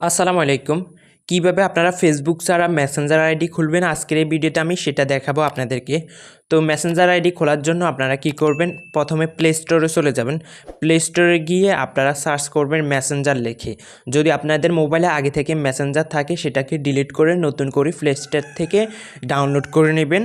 আসসালামু আলাইকুম। কীভাবে আপনারা ফেসবুক ছাড়া মেসেঞ্জার আইডি খুলবেন? আজকের এই ভিডিওতে আমি সেটা দেখাবো আপনাদেরকে। তো মেসেঞ্জার আইডি খোলার জন্য আপনারা কি করবেন? প্রথমে প্লে স্টোরে চলে যাবেন। প্লে স্টোরে গিয়ে আপনারা সার্চ করবেন মেসেঞ্জার লেখে। যদি আপনাদের মোবাইলে আগে থেকে মেসেঞ্জার থাকে, সেটাকে ডিলিট করে নতুন করে প্লে স্টোর থেকে ডাউনলোড করে নেবেন।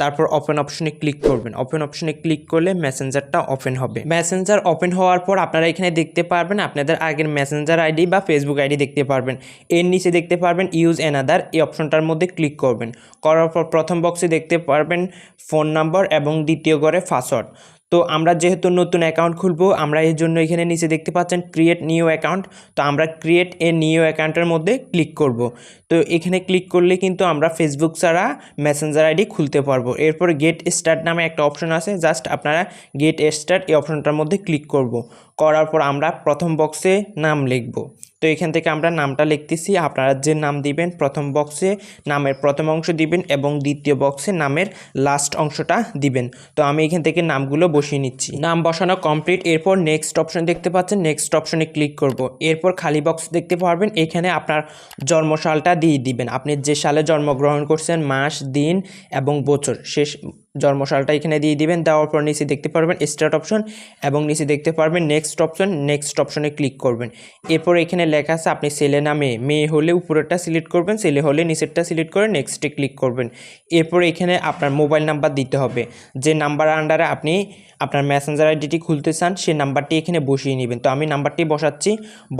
তারপর ওপেন অপশনে ক্লিক করবেন। ওপেন অপশনে ক্লিক করলে মেসেঞ্জারটা ওপেন হবে। মেসেঞ্জার ওপেন হওয়ার পর আপনারা এখানে দেখতে পারবেন, আপনাদের আগের মেসেঞ্জার আইডি বা ফেসবুক আইডি দেখতে পারবেন। এর নিচে দেখতে পারবেন ইউজ অ্যানাদার এই অপশনটার মধ্যে ক্লিক করবেন। করার পর প্রথম বক্সে দেখতে পারবেন ফোন নাম্বার এবং দ্বিতীয় ঘরে পাসওয়ার্ড। তো আমরা যেহেতু নতুন অ্যাকাউন্ট খুলবো, আমরা এর জন্য এখানে নিচে দেখতে পাচ্ছেন ক্রিয়েট নিউ অ্যাকাউন্ট তো আমরা ক্রিয়েট এ নিউ অ্যাকাউন্টের মধ্যে ক্লিক করব। তো এখানে ক্লিক করলে কিন্তু আমরা ফেসবুক ছাড়া মেসেঞ্জার আইডি খুলতে পারব। এরপর গেট স্টার্ট নামে একটা অপশন আছে জাস্ট আপনারা গেট স্টার্ট এই অপশনটার মধ্যে ক্লিক করব। করার পর আমরা প্রথম বক্সে নাম লিখব। তো এখান থেকে আমরা নামটা লিখতেছি। আপনারা যে নাম দিবেন প্রথম বক্সে নামের প্রথম অংশ দিবেন এবং দ্বিতীয় বক্সে নামের লাস্ট অংশটা দিবেন। তো আমি এখান থেকে নামগুলো বসিয়ে নিচ্ছি। নাম বসানো কমপ্লিট এরপর নেক্সট অপশন দেখতে পাচ্ছেন। নেক্সট অপশনে ক্লিক করব। এরপর খালি বক্স দেখতে পারবেন। এখানে আপনার জন্মসালটা দিয়ে দিবেন। আপনি যে সালে জন্মগ্রহণ করছেন, মাস, দিন এবং বছর। শেষ জন্মসালটা এখানে দিয়ে দিবেন, দেওয়ার পর নিচে দেখতে পারবেন স্টার্ট অপশন এবং নিচে দেখতে পারবেন নেক্সট অপশন নেক্সট অপশনে ক্লিক করবেন। এরপর এখানে লেখা আছে আপনি ছেলে না মেয়ে মেয়ে হলে উপরেরটা সিলেক্ট করবেন, ছেলে হলে নিচেরটা সিলেক্ট করে নেক্সটে ক্লিক করবেন। এরপর এখানে আপনার মোবাইল নাম্বার দিতে হবে। যে নাম্বার আন্ডারে আপনি আপনার মেসেঞ্জার আইডিটি খুলতে চান, সে নাম্বারটি এখানে বসিয়ে নেবেন। তো আমি নাম্বারটি বসাচ্ছি।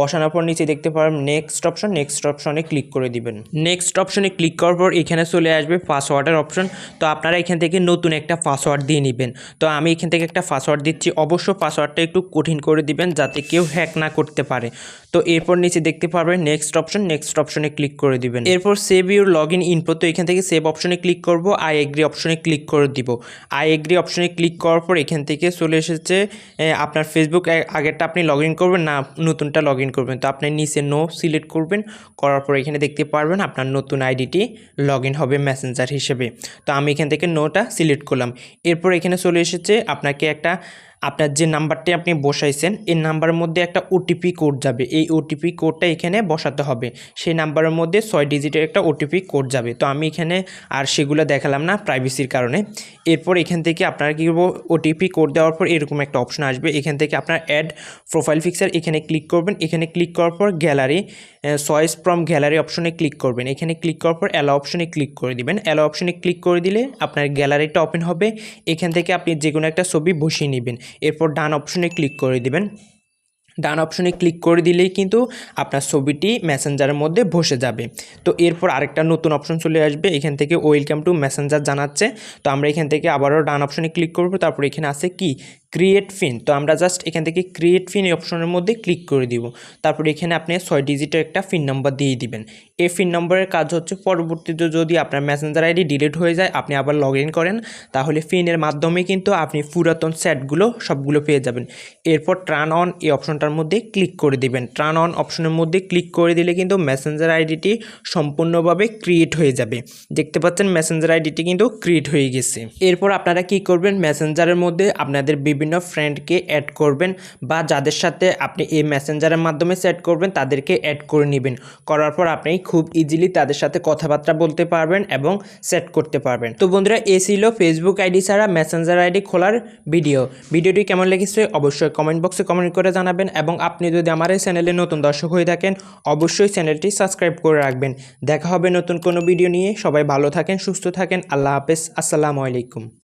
বসানোর পর নিচে দেখতে পারবেন নেক্সট অপশন নেক্সট অপশনে ক্লিক করে দিবেন। নেক্সট অপশনে ক্লিক করার পর এখানে চলে আসবে পাসওয়ার্ডের অপশন তো আপনারা এখান থেকে নতুন একটা পাসওয়ার্ড দিয়ে নেবেন। তো আমি এখান থেকে একটা পাসওয়ার্ড দিচ্ছি। অবশ্য পাসওয়ার্ডটা একটু কঠিন করে দিবেন যাতে কেউ হ্যাক না করতে পারে। তো এরপর নিচে দেখতে পারবেন নেক্সট অপশন নেক্সট অপশনে ক্লিক করে দিবেন। এরপর save your log in info তো এখান থেকে সেভ অপশনে ক্লিক করব আই এগ্রি অপশনে ক্লিক করে দিব। আই এগ্রি অপশনে ক্লিক করার পর এখান থেকে চলে এসেছে আপনার ফেসবুক আগেরটা আপনি লগ ইন করবেন, না নতুনটা লগ ইন করবেন। তো আপনি নিচে নো সিলেক্ট করবেন, করার পর এখানে দেখতে পারবেন আপনার নতুন আইডিটি লগ ইন হবে মেসেঞ্জার হিসেবে। তো আমি এখান থেকে নোটা সিলেক্ট করলাম। এরপর এখানে চলে এসেছে আপনাকে একটা আপনার যে নাম্বারটি আপনি বসাইছেন, এই নাম্বারের মধ্যে একটা ওটিপি কোড যাবে। এই ওটিপি কোডটা এখানে বসাতে হবে। সেই নাম্বারের মধ্যে ছয় ডিজিটের একটা ওটিপি কোড যাবে। তো আমি এখানে আর সেগুলো দেখালাম না প্রাইভেসির কারণে। এরপর এখান থেকে আপনারা কী করব ওটিপি কোড দেওয়ার পর এরকম একটা অপশন আসবে। এখান থেকে আপনার অ্যাড প্রোফাইল পিকচার এখানে ক্লিক করবেন। এখানে ক্লিক করার পর গ্যালারি চয়েস ফ্রম গ্যালারি অপশনে ক্লিক করবেন। এখানে ক্লিক করার পর অ্যালো অপশনে ক্লিক করে দিবেন। অ্যালো অপশনে ক্লিক করে দিলে আপনার গ্যালারিটা ওপেন হবে। এখান থেকে আপনি যে কোনো একটা ছবি বসিয়ে নেবেন। এরপর ডান অপশনে ক্লিক করে দিবেন। ডান অপশনে ক্লিক করে দিলেই কিন্তু আপনার ছবিটি মেসেঞ্জারের মধ্যে বসে যাবে। তো এরপর আরেকটা নতুন অপশন চলে আসবে, এখান থেকে ওয়েলকাম টু মেসেঞ্জার জানাচ্ছে। তো আমরা এখান থেকে আবারও ডান অপশনে ক্লিক করব, তারপর এখানে আছে কি? ক্রিয়েট ফিন তো আমরা জাস্ট এখান থেকে ক্রিয়েট ফিন এই অপশনের মধ্যে ক্লিক করে দিব। তারপর এখানে আপনি ছয় ডিজিটের একটা ফিন নাম্বার দিয়ে দিবেন। এই ফিন নম্বরের কাজ হচ্ছে পরবর্তীতে যদি আপনার মেসেঞ্জার আইডি ডিলিট হয়ে যায়, আপনি আবার লগ করেন, তাহলে ফিনের মাধ্যমে কিন্তু আপনি পুরাতন সেটগুলো সবগুলো পেয়ে যাবেন। এরপর ট্রান অন এই অপশনটার মধ্যে ক্লিক করে দিবেন। ট্রান অন অপশনের মধ্যে ক্লিক করে দিলে কিন্তু মেসেঞ্জার আইডিটি সম্পূর্ণভাবে ক্রিয়েট হয়ে যাবে। দেখতে পাচ্ছেন মেসেঞ্জার আইডিটি কিন্তু ক্রিয়েট হয়ে গেছে। এরপর আপনারা কি করবেন? মেসেঞ্জারের মধ্যে আপনাদের বিভিন্ন ফ্রেন্ডকে অ্যাড করবেন বা যাদের সাথে আপনি এই মেসেঞ্জারের মাধ্যমে সেট করবেন, তাদেরকে অ্যাড করে নেবেন। করার পর আপনি খুব ইজিলি তাদের সাথে কথাবার্তা বলতে পারবেন এবং সেট করতে পারবেন। তো বন্ধুরা এ ছিল ফেসবুক আইডি ছাড়া মেসেঞ্জার আইডি খোলার ভিডিও ভিডিওটি কেমন লেগেছে অবশ্যই কমেন্ট বক্সে কমেন্ট করে জানাবেন এবং আপনি যদি আমার এই চ্যানেলে নতুন দর্শক হয়ে থাকেন, অবশ্যই চ্যানেলটি সাবস্ক্রাইব করে রাখবেন। দেখা হবে নতুন কোনো ভিডিও নিয়ে। সবাই ভালো থাকেন, সুস্থ থাকেন। আল্লাহ হাফেজ। আসসালামু আলাইকুম।